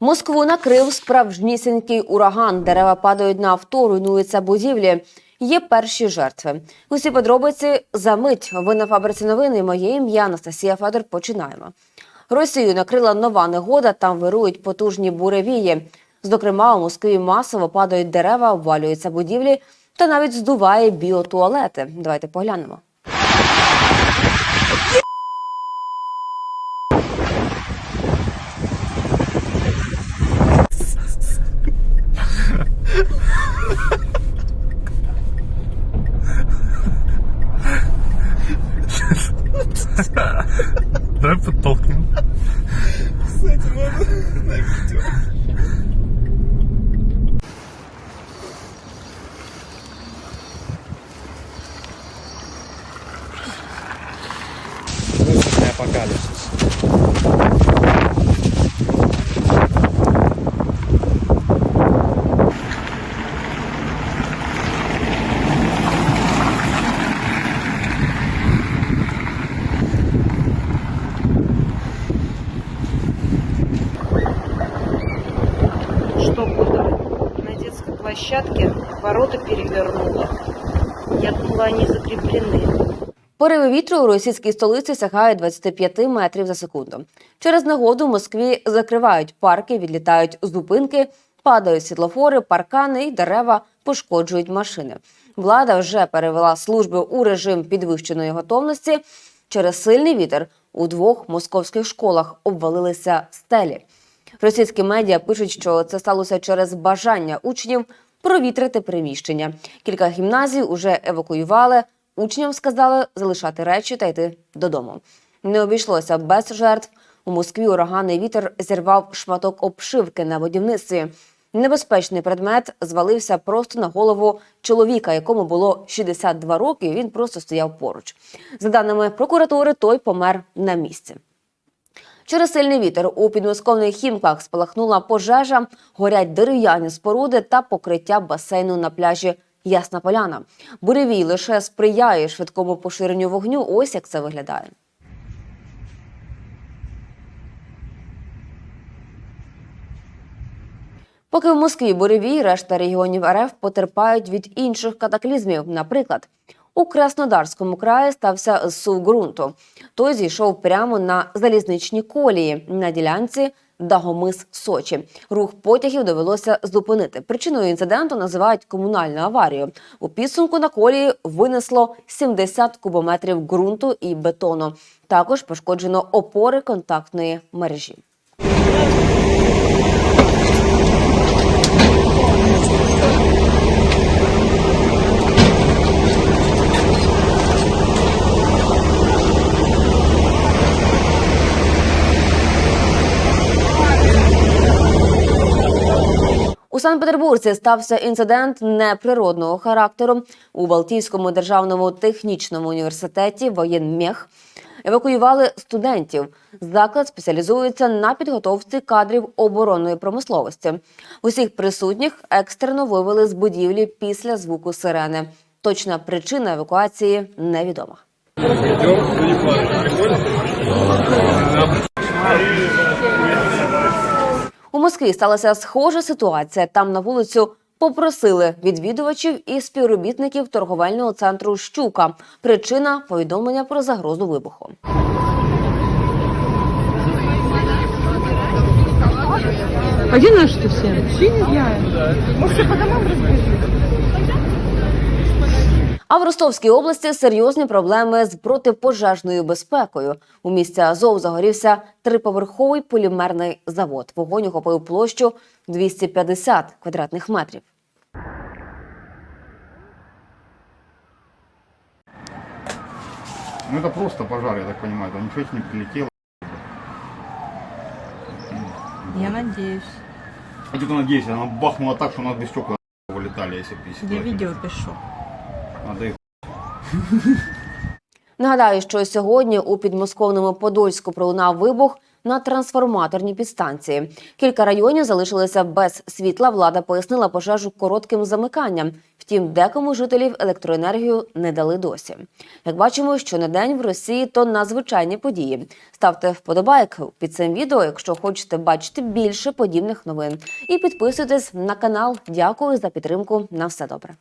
Москву накрив справжнісінький ураган. Дерева падають на авто, руйнуються будівлі. Є перші жертви. Усі подробиці за мить. Ви на фабриці новини. Моє ім'я Анастасія Федор. Починаємо. Росію накрила нова негода. Там вирують потужні буревії. Зокрема, у Москві масово падають дерева, обвалюються будівлі та навіть здуває біотуалети. Давайте поглянемо. Давай подтолкнем. Кстати, надо на видео. Апокалипсис. Площадке ворота перевернуло. Я думала, они закреплены. Пориви вітру у російській столиці сягають 25 метрів за секунду. Через негоду в Москві закривають парки, відлітають зупинки, падають світлофори, паркани і дерева пошкоджують машини. Влада вже перевела служби у режим підвищеної готовності. Через сильний вітер у двох московських школах обвалилися стелі. Російські медіа пишуть, що це сталося через бажання учнів провітрити приміщення. Кілька гімназій уже евакуювали. Учням сказали залишати речі та йти додому. Не обійшлося без жертв. У Москві ураганний вітер зірвав шматок обшивки на будівництві. Небезпечний предмет звалився просто на голову чоловіка, якому було 62 роки. Він просто стояв поруч. За даними прокуратури, той помер на місці. Через сильний вітер у підмосковних хімках спалахнула пожежа, горять дерев'яні споруди та покриття басейну на пляжі Ясна Поляна. Буревій лише сприяє швидкому поширенню вогню. Ось як це виглядає. Поки в Москві буревій, решта регіонів РФ потерпають від інших катаклізмів. Наприклад, у Краснодарському краї стався зсув ґрунту. Той зійшов прямо на залізничні колії на ділянці Дагомис Сочі. Рух потягів довелося зупинити. Причиною інциденту називають комунальну аварію. У підсумку на колії винесло 70 кубометрів ґрунту і бетону. Також пошкоджено опори контактної мережі. У Санкт-Петербурзі стався інцидент неприродного характеру у Балтійському державному технічному університеті воєнмех. Евакуювали студентів. Заклад спеціалізується на підготовці кадрів оборонної промисловості. Усіх присутніх екстрено вивели з будівлі після звуку сирени. Точна причина евакуації невідома. Москві сталася схожа ситуація. Там на вулицю попросили відвідувачів і співробітників торговельного центру Щука. Причина повідомлення про загрозу вибуху. А где наши-то все? Я не знаю. А в Ростовській області серйозні проблеми з протипожежною безпекою. У місті Азов загорівся триповерховий полімерний завод. Вогонь охопив площу 250 квадратних метрів. Ну это просто пожар, я так понимаю, там ничего не прилетело. Я надеюсь. Я только надеюсь, она бахнула так, что у нас без стекла вылетали, если бы если бы Я это- видео пишу. Нагадаю, що сьогодні у підмосковному Подольську пролунав вибух. на трансформаторні підстанції. Кілька районів залишилися без світла. Влада пояснила пожежу коротким замиканням. Втім, декому жителів електроенергію не дали досі. Як бачимо, що на день в Росії то надзвичайні події. Ставте вподобайки під цим відео, якщо хочете бачити більше подібних новин. І підписуйтесь на канал. Дякую за підтримку. На все добре.